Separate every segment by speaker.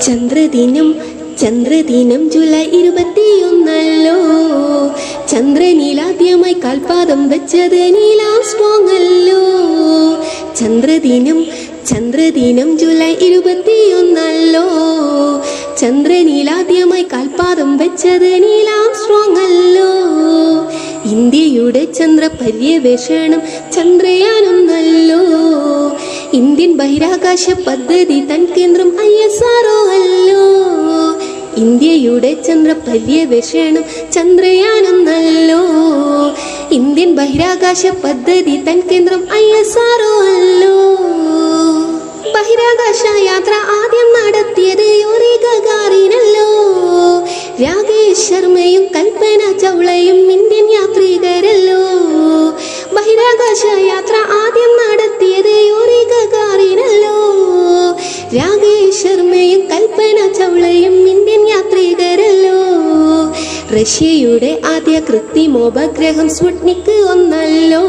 Speaker 1: ചന്ദ്രദിനം ചന്ദ്രദിനം July ഇരുപത്തിയൊന്നല്ലോ. ചന്ദ്രനീലാദ്യമായി കാൽപാദം വെച്ചത് നീലാസ്മോങ്ങല്ലോ ചന്ദ്രദിനം ചന്ദ്രദിനം July ഇരുപത്തിയൊന്നല്ലോ. ചന്ദ്രനീലാദ്യമായി കാൽപാദം വെച്ചത് നീലാസ്മോങ്ങല്ലോ ഇന്ത്യയുടെ ചന്ദ്ര പര്യവേഷണം ചന്ദ്രയാനൊന്നല്ലോ. ഇന്ത്യൻ ബഹിരാകാശ പദ്ധതി തൻ കേന്ദ്രം ഐ എസ് ആർഒ അല്ലോ. ഇന്ത്യയുടെ ചന്ദ്ര പര്യവേഷണം ചന്ദ്രയാനെന്നല്ലോ ഇന്ത്യൻ ബഹിരാകാശ പദ്ധതി തൻ കേന്ദ്രം ഐ എസ് ആർഒ അല്ലോ. ബഹിരാകാശ യാത്ര ആദ്യം നടത്തിയത് യോറി ഗഗാറിനല്ലോ. രാകേഷ് ശർമ്മയും കൽപ്പന ചൗളയും ചൗളയും ഇന്ത്യൻ യാത്രികരല്ലോ. റഷ്യയുടെ ആദ്യ കൃത്രിമോപഗ്രഹം സ്പുട്നിക് ഒന്നല്ലോ.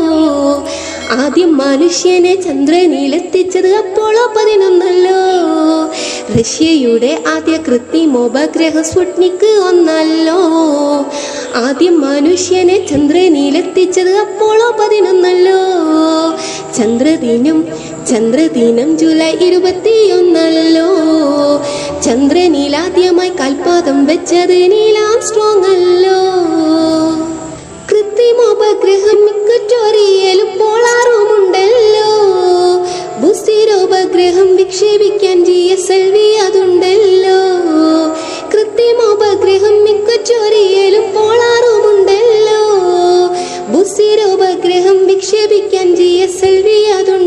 Speaker 1: ആദ്യം മനുഷ്യനെ ചന്ദ്രനിലെത്തിച്ചത് അപ്പോളോ പതിനൊന്നല്ലോ. റഷ്യയുടെ ആദ്യ കൃത്രിമോപഗ്രഹം സ്പുട്നിക് ഒന്നല്ലോ. ആദ്യം മനുഷ്യനെ ചന്ദ്രനിലെത്തിച്ചത് അപ്പോളോ പതിനൊന്നല്ലോ. ചന്ദ്രദിനം ചന്ദ്രദിനം ജൂലൈ ഇരുപത്തിയൊന്നല്ലോ. ചന്ദ്രനീലാദ്യമായി കൽപാദം വെച്ചത് നീലാം സ്ട്രോങ് അല്ലോ. കൃത്രിമോപഗ്രഹം മിക്കറ്റോറിയലും പോളാറുമുണ്ടല്ലോ. ബുസ്തിരോപഗ്രഹം വിക്ഷേപിക്കാൻ ജി എസ് എൽ വി അതുണ്ടല്ലോ. കൃത്രിമോപഗ്രഹം മിക്കറ്റോറിയലും പോളാറുമുണ്ടല്ലോ. ബുസ്തിരോപഗ്രഹം വിക്ഷേപിക്കാൻ ജി എസ് എൽ വി അതുണ്ടല്ലോ.